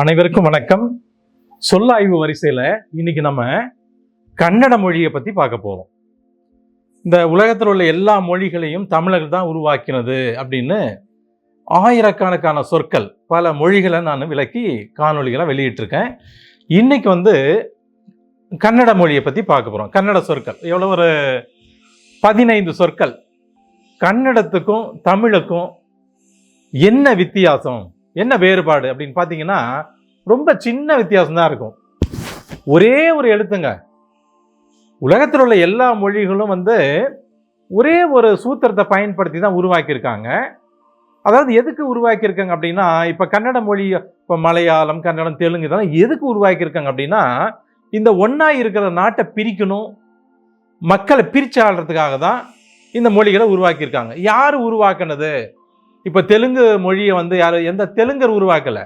அனைவருக்கும் வணக்கம். சொல்லாய்வு வரிசையில் இன்னைக்கு நம்ம கன்னட மொழியை பற்றி பார்க்க போகிறோம் இந்த உலகத்தில் உள்ள எல்லா மொழிகளையும் தமிழர்கள் தான் உருவாக்கினது அப்படின்னு ஆயிரக்கணக்கான சொற்கள் பல மொழிகளை நான் விளக்கி காணொலிகளை வெளியிட்டிருக்கேன். இன்னைக்கு வந்து கன்னட மொழியை பற்றி பார்க்க போகிறோம் கன்னட சொற்கள் எவ்வளோ ஒரு பதினைந்து சொற்கள். கன்னடத்துக்கும் தமிழுக்கும் என்ன வித்தியாசம்? என்ன வேறுபாடு அப்படின்னு பார்த்தீங்கன்னா ரொம்ப சின்ன வித்தியாசம் தான் இருக்கும். ஒரே ஒரு எழுத்துங்க. உலகத்தில் உள்ள எல்லா மொழிகளும் வந்து ஒரே ஒரு சூத்திரத்தை பயன்படுத்தி தான் உருவாக்கியிருக்காங்க. அதாவது எதுக்கு உருவாக்கியிருக்காங்க அப்படின்னா இப்போ கன்னட மொழி இப்போ மலையாளம் கன்னடம் தெலுங்கு இதெல்லாம் எதுக்கு உருவாக்கியிருக்காங்க அப்படின்னா இந்த ஒன்றா இருக்கிற நாட்டை பிரிக்கணும். மக்களை பிரிச்சு ஆடுறதுக்காக தான் இந்த மொழிகளை உருவாக்கியிருக்காங்க. யார் உருவாக்குனது? இப்போ தெலுங்கு மொழியை வந்து யார் எந்த தெலுங்கர் உருவாக்கலை.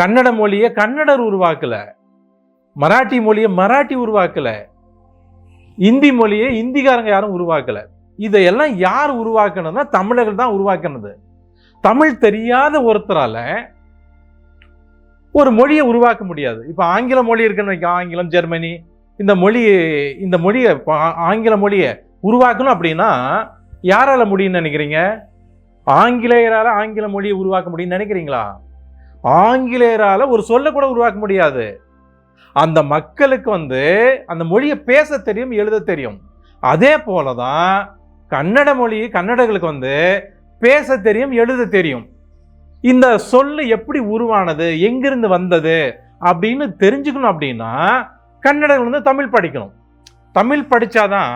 கன்னட மொழியை கன்னடர் உருவாக்கலை. மராட்டி மொழியை மராட்டி உருவாக்கலை. இந்தி மொழியை இந்திக்காரங்க யாரும் உருவாக்கலை. இதையெல்லாம் யார் உருவாக்கணும்னா தமிழர்கள் தான் உருவாக்கினது. தமிழ் தெரியாத ஒருத்தரால் ஒரு மொழியை உருவாக்க முடியாது. இப்போ ஆங்கில மொழி இருக்குன்னு வைக்க ஆங்கிலம் ஜெர்மனி இந்த மொழி இந்த மொழியை இப்போ ஆங்கில மொழியை உருவாக்கணும் அப்படின்னா யாரால முடியும்னு நினைக்கிறீங்க? ஆங்கிலேயரால் ஆங்கில மொழியை உருவாக்க முடியும்னு நினைக்கிறீங்களா? ஆங்கிலேயரால் ஒரு சொல்ல கூட உருவாக்க முடியாது. அந்த மக்களுக்கு வந்து அந்த மொழியை பேச தெரியும் எழுத தெரியும். அதே போல தான் கன்னட மொழி கன்னடர்களுக்கு வந்து பேச தெரியும் எழுத தெரியும். இந்த சொல்லு எப்படி உருவானது எங்கிருந்து வந்தது அப்படின்னு தெரிஞ்சுக்கணும் அப்படின்னா கன்னடர்கள் வந்து தமிழ் படிக்கணும். தமிழ் படித்தாதான்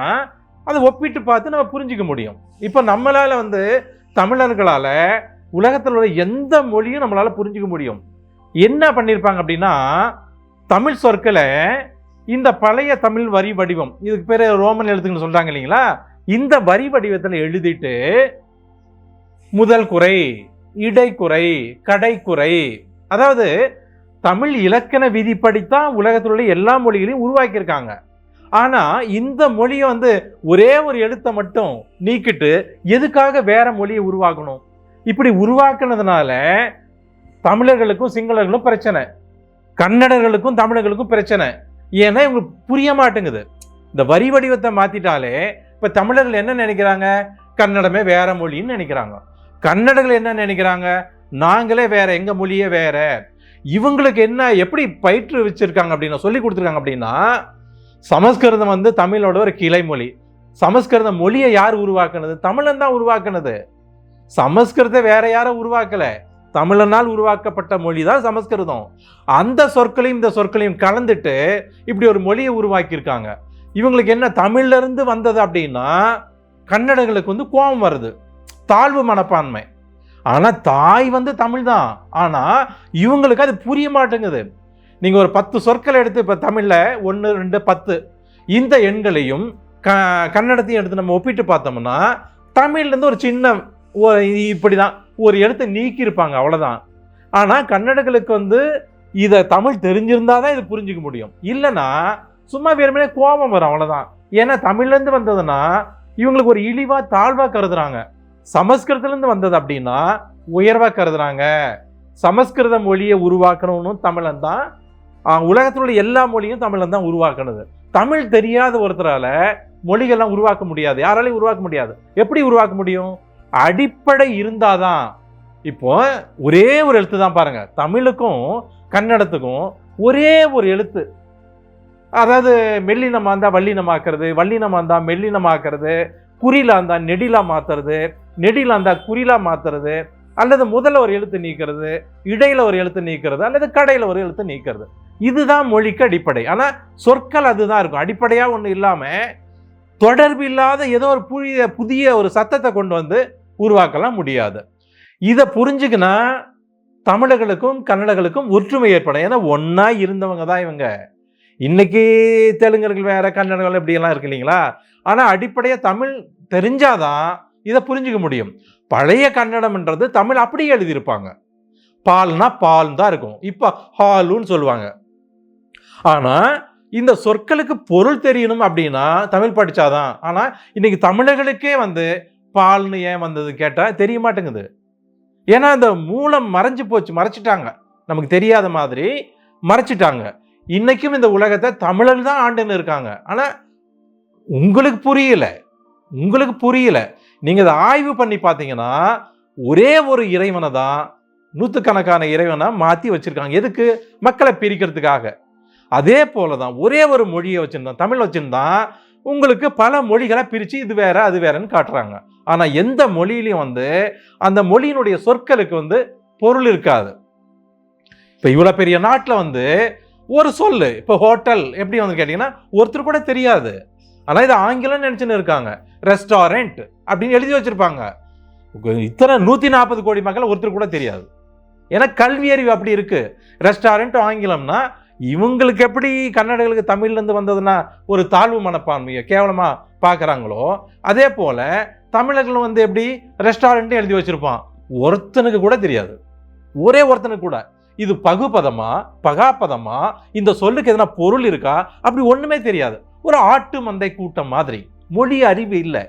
அதை ஒப்பிட்டு பார்த்து நம்ம புரிஞ்சுக்க முடியும். இப்போ நம்மளால் வந்து தமிழர்களால் உலகத்தில் உள்ள எந்த மொழியும் நம்மளால் புரிஞ்சுக்க முடியும். என்ன பண்ணியிருப்பாங்க அப்படின்னா தமிழ் சொற்களை இந்த பழைய தமிழ் வரி வடிவம் இதுக்கு பேர் ரோமன் எழுத்துன்னு சொல்கிறாங்க இல்லைங்களா? இந்த வரி வடிவத்தில் எழுதிட்டு முதல் குறை இடைக்குறை கடைக்குறை அதாவது தமிழ் இலக்கண விதிப்படித்தான் உலகத்தில் உள்ள எல்லா மொழிகளையும் உருவாக்கியிருக்காங்க. ஆனால் இந்த மொழியை வந்து ஒரே ஒரு எழுத்தை மட்டும் நீக்கிட்டு எதுக்காக வேற மொழியை உருவாக்கணும்? இப்படி உருவாக்குனதுனால தமிழர்களுக்கும் சிங்களர்களும் பிரச்சனை. கன்னடர்களுக்கும் தமிழர்களுக்கும் பிரச்சனை. ஏன்னா இவங்களுக்கு புரிய மாட்டேங்குது. இந்த வரி வடிவத்தை மாத்திட்டாலே இப்ப தமிழர்கள் என்ன நினைக்கிறாங்க? கன்னடமே வேற மொழின்னு நினைக்கிறாங்க. கன்னடர்கள் என்ன நினைக்கிறாங்க? நாங்களே வேற எங்க மொழியே வேற. இவங்களுக்கு என்ன எப்படி பயிற்று வச்சிருக்காங்க அப்படின்னா சொல்லி கொடுத்துருக்காங்க அப்படின்னா சமஸ்கிருதம் வந்து தமிழோட ஒரு கிளை மொழி சமஸ்கிருத மொழியை யார் உருவாக்குனது? தமிழன் தான் உருவாக்குனது. சமஸ்கிருதத்தை வேற யாரும் உருவாக்கல. தமிழனால் உருவாக்கப்பட்ட மொழி தான் சமஸ்கிருதம். அந்த சொற்களையும் இந்த சொற்களையும் கலந்துட்டு இப்படி ஒரு மொழியை உருவாக்கியிருக்காங்க. இவங்களுக்கு என்ன தமிழ்ல இருந்து வந்தது அப்படின்னா கன்னடங்களுக்கு வந்து கோபம் வருது. தாழ்வு மனப்பான்மை. ஆனால் தாய் வந்து தமிழ் தான் ஆனால் இவங்களுக்கு அது புரிய மாட்டேங்குது. நீங்கள் ஒரு பத்து சொற்கள் எடுத்து இப்போ தமிழில் ஒன்று ரெண்டு பத்து. இந்த எண்களையும் க கன்னடத்தையும் எடுத்து நம்ம ஒப்பிட்டு பார்த்தோம்னா தமிழ்லேருந்து ஒரு சின்ன இப்படி தான் ஒரு எழுத்தை நீக்கியிருப்பாங்க அவ்வளோதான் ஆனால் கன்னடர்களுக்கு வந்து இதை தமிழ் தெரிஞ்சிருந்தா தான் இது புரிஞ்சுக்க முடியும். இல்லைன்னா சும்மா வெறுமனே கோபம் வரும் அவ்வளோதான் ஏன்னா தமிழ்லேருந்து வந்ததுன்னா இவங்களுக்கு ஒரு இழிவாக தாழ்வாக கருதுறாங்க. சமஸ்கிருதத்துலேருந்து வந்தது அப்படின்னா உயர்வாக கருதுறாங்க. சமஸ்கிருத மொழியை உருவாக்கணும்னு தமிழன் தான் உலகத்தில் உள்ள எல்லா மொழியும் தமிழில் தான் உருவாக்குனது. தமிழ் தெரியாத ஒருத்தரால மொழிகள்லாம் உருவாக்க முடியாது. யாராலையும் உருவாக்க முடியாது. எப்படி உருவாக்க முடியும்? அடிப்படை இருந்தாதான். இப்போ ஒரே ஒரு எழுத்து தான் பாருங்க. தமிழுக்கும் கன்னடத்துக்கும் ஒரே ஒரு எழுத்து. அதாவது மெல்லினமா இருந்தால் வல்லினமாக்குறது வல்லினமா இருந்தால் மெல்லினமாக்குறது குறிலா இருந்தா நெடிலா மாத்துறது. நெடிலா இருந்தா குறிலா மாத்துறது. அல்லது முதல்ல ஒரு எழுத்து நீக்கிறது. இடையில ஒரு எழுத்து நீக்கிறது. அல்லது கடையில் ஒரு எழுத்து நீக்கிறது. இதுதான் மொழிக்கு அடிப்படை. ஆனால் சொற்கள் அதுதான் இருக்கும். அடிப்படையாக ஒன்று இல்லாமல் தொடர்பு இல்லாத ஏதோ ஒரு புதிய புதிய ஒரு சத்தத்தை கொண்டு வந்து உருவாக்கலாம் முடியாது. இதை புரிஞ்சுக்கினா தமிழர்களுக்கும் கன்னடர்களுக்கும் ஒற்றுமை ஏற்படும். ஏன்னா ஒன்றா இருந்தவங்க தான் இவங்க. இன்னைக்கு தெலுங்கர்கள் வேற கன்னடர்கள் இப்படியெல்லாம் இருக்கு இல்லைங்களா? ஆனால் அடிப்படையாக தமிழ் தெரிஞ்சாதான் இதை புரிஞ்சுக்க முடியும். பழைய கன்னடம்ன்றது தமிழ் அப்படியே எழுதியிருப்பாங்க. பால்னா பால் தான் இருக்கும். இப்போ ஹாலுன்னு சொல்லுவாங்க. ஆனால் இந்த சொற்களுக்கு பொருள் தெரியணும் அப்படின்னா தமிழ் படித்தாதான் ஆனால் இன்னைக்கு தமிழர்களுக்கே வந்து பால்னு ஏன் வந்தது கேட்டால் தெரிய மாட்டேங்குது. ஏன்னா அந்த மூலம் மறைஞ்சு போச்சு மறைச்சிட்டாங்க. நமக்கு தெரியாத மாதிரி மறைச்சிட்டாங்க. இன்றைக்கும் இந்த உலகத்தை தமிழர் தான் ஆண்டுன்னு இருக்காங்க. ஆனால் உங்களுக்கு புரியல. உங்களுக்கு புரியல. நீங்கள் இதை ஆய்வு பண்ணி பார்த்தீங்கன்னா ஒரே ஒரு இறைவனை தான் நூற்றுக்கணக்கான இறைவனை மாற்றி வச்சுருக்காங்க. எதுக்கு? மக்களை பிரிக்கிறதுக்காக. அதே போல தான் ஒரே ஒரு மொழியை வச்சுருந்தான் தமிழ் வச்சுருந்தான் உங்களுக்கு பல மொழிகளை பிரித்து இது வேற அது வேறன்னு காட்டுறாங்க. ஆனால் எந்த மொழியிலையும் வந்து அந்த மொழியினுடைய சொற்களுக்கு வந்து பொருள் இருக்காது. இப்போ இவ்வளோ பெரிய நாட்டில் வந்து ஒரு சொல் இப்போ ஹோட்டல் எப்படி வந்து கேட்டிங்கன்னா ஒருத்தர் கூட தெரியாது. ஆனால் இது ஆங்கிலம்னு நினச்சின்னு இருக்காங்க. ரெஸ்டாரண்ட் அப்படின்னு எழுதி வச்சுருப்பாங்க. இத்தனை நூற்றி நாற்பது கோடி மக்கள் ஒருத்தர் கூட தெரியாது. ஏன்னா கல்வி அறிவு அப்படி இருக்குது ரெஸ்டாரண்ட் ஆங்கிலம்னா இவங்களுக்கு எப்படி கன்னடர்களுக்கு தமிழ்லேருந்து வந்ததுன்னா ஒரு தாழ்வு மனப்பான்மையை கேவலமாக பார்க்குறாங்களோ அதே போல் தமிழர்கள் வந்து எப்படி ரெஸ்டாரண்ட்டும் எழுதி வச்சுருப்பான். ஒருத்தனுக்கு கூட தெரியாது. ஒரே ஒருத்தனுக்கு கூட. இது பகுபதமா பகாபதமா இந்த சொல்லுக்கு எதனா பொருள் இருக்கா? அப்படி ஒன்றுமே தெரியாது. ஒரு ஆட்டு மந்தை கூட்டம் மாதிரி. மொழி அறிவு இல்லை.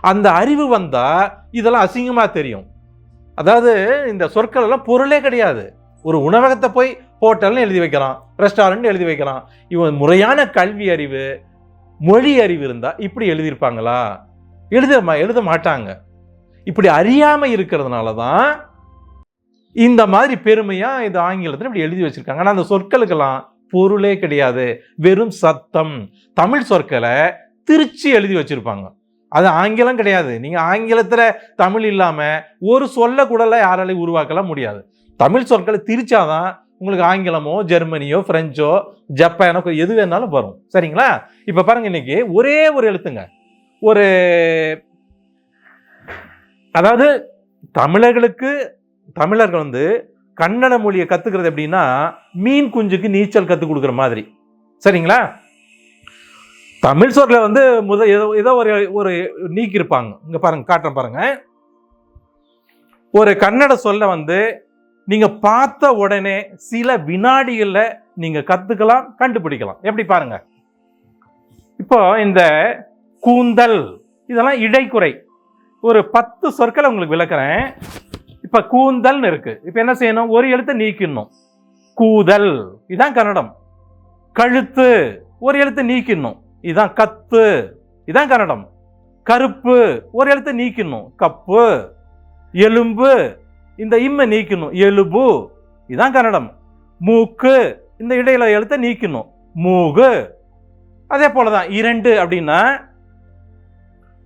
அந்த அறிவு வந்தால் இதெல்லாம் அசிங்கமாக தெரியும். அதாவது இந்த சொற்கள் எல்லாம் பொருளே கிடையாது. ஒரு உணவகத்தை போய் ஹோட்டல்னு எழுதி வைக்கிறான் ரெஸ்டாரண்ட் எழுதி வைக்கிறான். இவன் முறையான கல்வி அறிவு மொழி அறிவு இருந்தால் இப்படி எழுதியிருப்பாங்களா? எழுத மா- எழுத மாட்டாங்க. இப்படி அறியாமல் இருக்கிறதுனால தான் இந்த மாதிரி பெருமையாக இந்த ஆங்கிலத்தில் இப்படி எழுதி வச்சுருக்காங்க. ஆனால் அந்த சொற்களுக்கெல்லாம் பொருளே கிடையாது. வெறும் சத்தம். தமிழ் சொற்களை திருச்சி எழுதி வச்சிருப்பாங்க. அது ஆங்கிலம் கிடையாது. நீங்கள் ஆங்கிலத்தில் தமிழ் இல்லாமல் ஒரு சொல்ல கூடலாம் யாராலையும் உருவாக்கலாம் முடியாது. தமிழ் சொற்களை திரிச்சாதான் உங்களுக்கு ஆங்கிலமோ ஜெர்மனியோ ஃப்ரெஞ்சோ ஜப்பானோ எது வேணாலும் வரும். சரிங்களா? இப்போ பாருங்கள் இன்னைக்கு ஒரே ஒரு எழுத்துங்க. ஒரு அதாவது தமிழர்களுக்கு தமிழர்கள் வந்து கன்னட மொழியை கற்றுக்கிறது எப்படின்னா மீன் குஞ்சுக்கு நீச்சல் கற்றுக் கொடுக்குற மாதிரி. சரிங்களா? தமிழ் சொற்களை வந்து முத ஏதோ ஏதோ ஒரு ஒரு நீக்கியிருப்பாங்க. இங்கே பாருங்க காட்டுறேன் பாருங்க. ஒரு கன்னட சொல்ல வந்து நீங்க பார்த்த உடனே சில வினாடிகளில் நீங்க கத்துக்கலாம் கண்டுபிடிக்கலாம். எப்படி பாருங்க. இப்போ இந்த கூந்தல் இதெல்லாம் இடைக்குறை. ஒரு பத்து சொற்களை உங்களுக்கு விளக்குறேன். இப்ப கூந்தல்னு இருக்கு. இப்ப என்ன செய்யணும்? ஒரு எழுத்தை நீக்கிடணும். கூதல் இதுதான் கன்னடம். கழுத்து ஒரு எழுத்தை நீக்கிடணும். இதுதான் கத்து இதுதான் கன்னடம். கருப்பு ஒரு எழுத்தை நீக்கணும் கப்பு எலும்பு இந்த இம்மை நீக்கணும் எலும்பு இதுதான் கன்னடம். மூக்கு இந்த இடையில எழுத்தை நீக்கணும் மூகு அதே போலதான் இரண்டு அப்படின்னா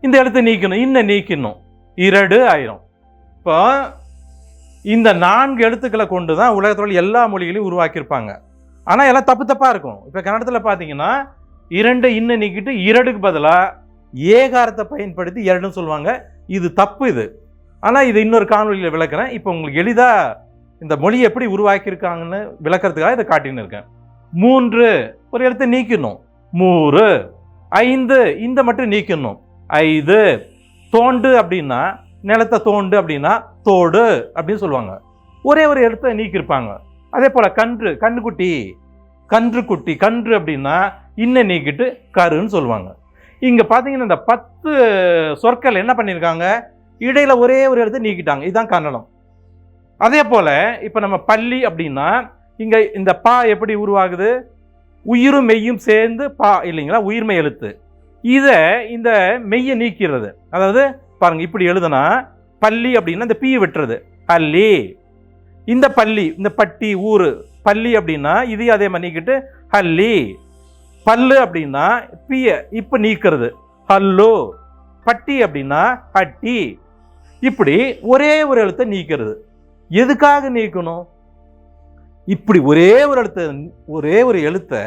இந்த எழுத்தை நீக்கணும் இன்ன நீக்கணும் இரடு ஆயிரும். இப்போ இந்த நான்கு எழுத்துக்களை கொண்டு தான் உலகத்தில் எல்லா மொழிகளையும் உருவாக்கியிருப்பாங்க. ஆனால் எல்லாம் தப்பு தப்பாக இருக்கும். இப்போ கன்னடத்தில் பார்த்தீங்கன்னா இரண்டு இன்ன நீக்கிட்டு இரடுக்கு பதிலாக ஏகாரத்தை பயன்படுத்தி இரடுன்னு சொல்லுவாங்க. இது தப்பு இது. ஆனால் இது இன்னொரு காணொலியில் விளக்குறேன். இப்போ உங்களுக்கு எளிதாக இந்த மொழியை எப்படி உருவாக்கியிருக்காங்கன்னு விளக்கிறதுக்காக இதை காட்டின்னு இருக்கேன். மூன்று ஒரு இடத்த நீக்கணும் மூறு ஐந்து இந்த மட்டும் நீக்கணும் ஐந்து தோண்டு அப்படின்னா நிலத்தை தோண்டு அப்படின்னா தோடு அப்படின்னு சொல்லுவாங்க. ஒரே ஒரு இடத்த நீக்கியிருப்பாங்க. அதே போல் கன்று கன்றுக்குட்டி கன்றுக்குட்டி கன்று அப்படின்னா இன்ன நீக்கிட்டு கருன்னு சொல்லுவாங்க. இங்கே பார்த்தீங்கன்னா இந்த பத்து சொற்கள் என்ன பண்ணியிருக்காங்க? இடையில ஒரே ஒரு இடத்த நீக்கிட்டாங்க. இதுதான் கன்னடம் அதே போல இப்போ நம்ம பள்ளி அப்படின்னா இங்க இந்த பா எப்படி உருவாகுது? உயிரும் மெய்யும் சேர்ந்து பா இல்லைங்களா? உயிர்மை எழுத்து. இதை இந்த மெய்யை நீக்கிறது. அதாவது பாருங்க இப்படி எழுதுனா பள்ளி அப்படின்னா இந்த பீ வெட்டுறது. பள்ளி. இந்த பள்ளி இந்த பட்டி ஊர் பள்ளி அப்படின்னா இதையும் அதே மாதிரி நீக்கிட்டு ஹல்லி. பல்லு அப்படின்னா பீய இப்போ நீக்கிறது. ஹல்லு. பட்டி அப்படின்னா பட்டி. இப்படி ஒரே ஒரு எழுத்தை நீக்கிறது. எதுக்காக நீக்கணும்? இப்படி ஒரே ஒரு எழுத்தை ஒரே ஒரு எழுத்தை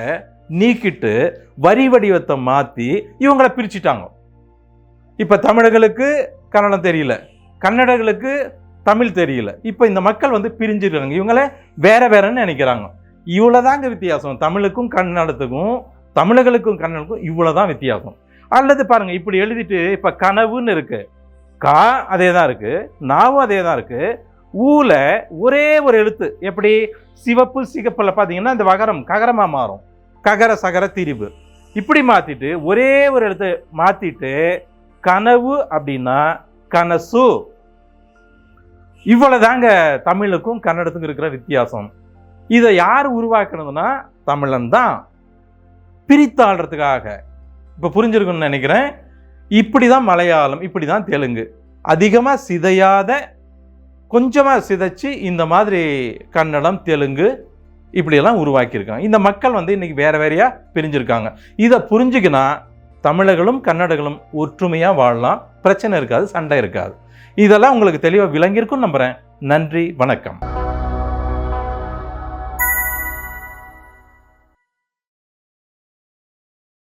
நீக்கிட்டு வரி வடிவத்தை மாற்றி இவங்களை பிரிச்சுட்டாங்க. இப்போ தமிழர்களுக்கு கன்னடம் தெரியல. கன்னடர்களுக்கு தமிழ் தெரியல. இப்போ இந்த மக்கள் வந்து பிரிஞ்சிருக்காங்க. இவங்கள வேற வேறன்னு நினைக்கிறாங்க. இவ்வளோதாங்க வித்தியாசம். தமிழுக்கும் கன்னடத்துக்கும் தமிழர்களுக்கும் கன்னடத்துக்கும் இவ்வளோதான் வித்தியாசம். அல்லது பாருங்கள் இப்படி எழுதிட்டு இப்போ கனவுன்னு இருக்குது கா அதே தான் இருக்குது நாவும் அதே தான் இருக்குது ஊல ஒரே ஒரு எழுத்து எப்படி? சிவப்பு சிகப்பில் பார்த்தீங்கன்னா இந்த வகரம் ககரமாக மாறும். ககர சகர திரிவு இப்படி மாற்றிட்டு ஒரே ஒரு எழுத்து மாற்றிட்டு கனவு அப்படின்னா கனசு. இவ்வளோதாங்க தமிழுக்கும் கன்னடத்துக்கும் இருக்கிற வித்தியாசம். இதை யார் உருவாக்குனதுன்னா தமிழன் தான். பிரித்தாள்றதுக்காக. இப்போ புரிஞ்சிருக்குன்னு நினைக்கிறேன். இப்படி தான் மலையாளம் இப்படி தான் தெலுங்கு. அதிகமாக சிதையாத கொஞ்சமாக சிதைச்சு இந்த மாதிரி கன்னடம் தெலுங்கு இப்படியெல்லாம் உருவாக்கியிருக்காங்க. இந்த மக்கள் வந்து இன்றைக்கி வேறு வேறையாக பிரிஞ்சிருக்காங்க. இதை புரிஞ்சுக்கினா தமிழர்களும் கன்னடர்களும் ஒற்றுமையாக வாழலாம். பிரச்சனை இருக்காது சண்டை இருக்காது. இதெல்லாம் உங்களுக்கு தெளிவாக விளங்கியிருக்கும் நம்புகிறேன் நன்றி வணக்கம்.